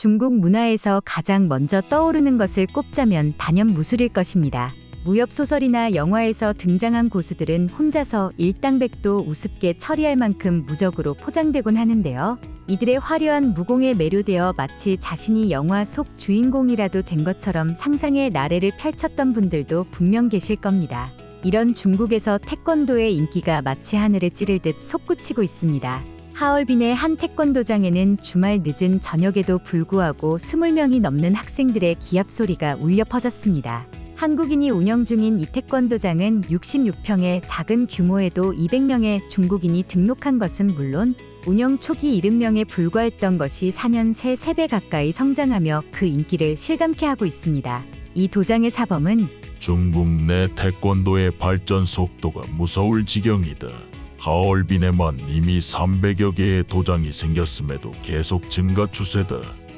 중국 문화에서 가장 먼저 떠오르는 것을 꼽자면 단연 무술일 것입니다. 무협 소설이나 영화에서 등장한 고수들은 혼자서 일당백도 우습게 처리할 만큼 무적으로 포장되곤 하는데요. 이들의 화려한 무공에 매료되어 마치 자신이 영화 속 주인공이라도 된 것처럼 상상의 나래를 펼쳤던 분들도 분명 계실 겁니다. 이런 중국에서 태권도의 인기가 마치 하늘을 찌를 듯 솟구치고 있습니다. 하얼빈의 한 태권도장에는 주말 늦은 저녁에도 불구하고 20명이 넘는 학생들의 기합 소리가 울려 퍼졌습니다. 한국인이 운영 중인 이 태권도장은 66평의 작은 규모에도 200명의 중국인이 등록한 것은 물론 운영 초기 70명에 불과했던 것이 4년 새 3배 가까이 성장하며 그 인기를 실감케 하고 있습니다. 이 도장의 사범은 중국 내 태권도의 발전 속도가 무서울 지경이다. 하얼빈에만 이미 300여 개의 도장이 생겼음에도 계속 증가 추세다.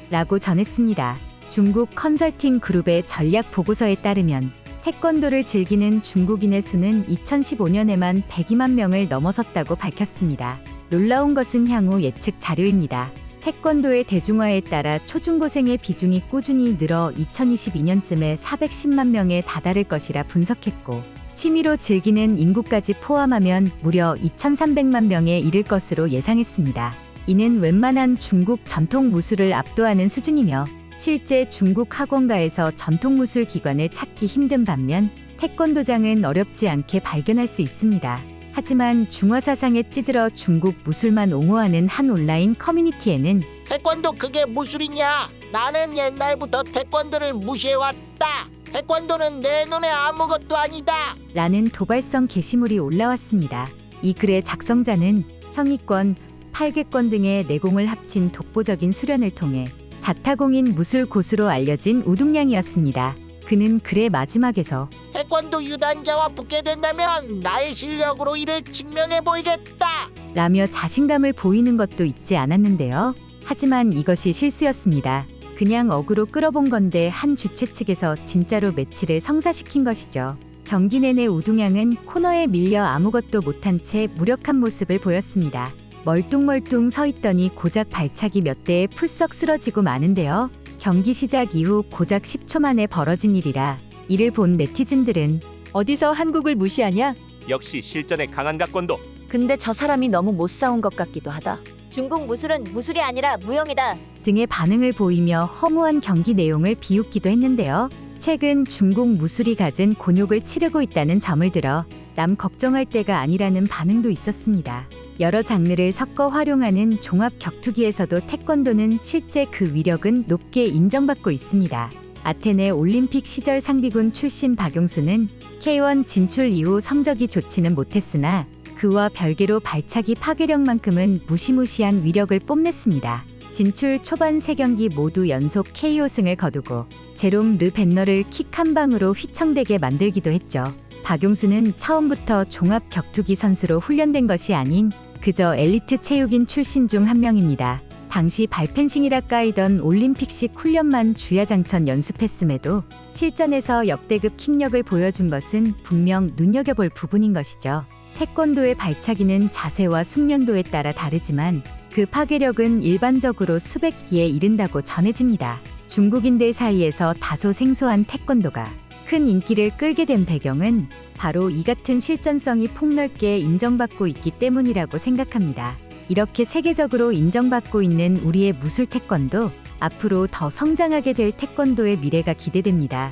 라고 전했습니다. 중국 컨설팅 그룹의 전략 보고서에 따르면 태권도를 즐기는 중국인의 수는 2015년에만 102만 명을 넘어섰다고 밝혔습니다. 놀라운 것은 향후 예측 자료입니다. 태권도의 대중화에 따라 초중고생의 비중이 꾸준히 늘어 2022년쯤에 410만 명에 다다를 것이라 분석했고 취미로 즐기는 인구까지 포함하면 무려 2,300만 명에 이를 것으로 예상했습니다. 이는 웬만한 중국 전통 무술을 압도하는 수준이며 실제 중국 학원가에서 전통 무술 기관을 찾기 힘든 반면 태권도장은 어렵지 않게 발견할 수 있습니다. 하지만 중화 사상에 찌들어 중국 무술만 옹호하는 한 온라인 커뮤니티에는 태권도 그게 무술이냐? 나는 옛날부터 태권도를 무시해왔다. 태권도는 내 눈에 아무것도 아니다. 라는 도발성 게시물이 올라왔습니다. 이 글의 작성자는 형이권, 팔계권 등의 내공을 합친 독보적인 수련을 통해 자타공인 무술 고수로 알려진 우둥냥이었습니다. 그는 글의 마지막에서 태권도 유단자와 붙게 된다면 나의 실력으로 이를 증명해 보이겠다. 라며 자신감을 보이는 것도 잊지 않았는데요. 하지만 이것이 실수였습니다. 그냥 어그로 끌어본 건데 한 주최 측에서 진짜로 매치를 성사시킨 것이죠. 경기 내내 우둥양은 코너에 밀려 아무것도 못한 채 무력한 모습을 보였습니다. 멀뚱멀뚱 서 있더니 고작 발차기 몇 대에 풀썩 쓰러지고 마는데요. 경기 시작 이후 고작 10초 만에 벌어진 일이라 이를 본 네티즌들은 어디서 한국을 무시하냐? 역시 실전에 강한 각권도 근데 저 사람이 너무 못 싸운 것 같기도 하다. 중국 무술은 무술이 아니라 무용이다. 등의 반응을 보이며 허무한 경기 내용을 비웃기도 했는데요. 최근 중국 무술이 가진 곤욕을 치르고 있다는 점을 들어 남 걱정할 때가 아니라는 반응도 있었습니다. 여러 장르를 섞어 활용하는 종합 격투기에서도 태권도는 실제 그 위력은 높게 인정받고 있습니다. 아테네 올림픽 시절 상비군 출신 박용수는 K1 진출 이후 성적이 좋지는 못했으나 그와 별개로 발차기 파괴력만큼은 무시무시한 위력을 뽐냈습니다. 진출 초반 3경기 모두 연속 KO 승을 거두고 제롬 르 벤너를 킥 한 방으로 휘청대게 만들기도 했죠. 박용수는 처음부터 종합 격투기 선수로 훈련된 것이 아닌 그저 엘리트 체육인 출신 중 한 명입니다. 당시 발펜싱이라 까이던 올림픽식 훈련만 주야장천 연습했음에도 실전에서 역대급 킥력을 보여준 것은 분명 눈여겨볼 부분인 것이죠. 태권도의 발차기는 자세와 숙련도에 따라 다르지만 그 파괴력은 일반적으로 수백 기에 이른다고 전해집니다. 중국인들 사이에서 다소 생소한 태권도가 큰 인기를 끌게 된 배경은 바로 이 같은 실전성이 폭넓게 인정받고 있기 때문이라고 생각합니다. 이렇게 세계적으로 인정받고 있는 우리의 무술 태권도 앞으로 더 성장하게 될 태권도의 미래가 기대됩니다.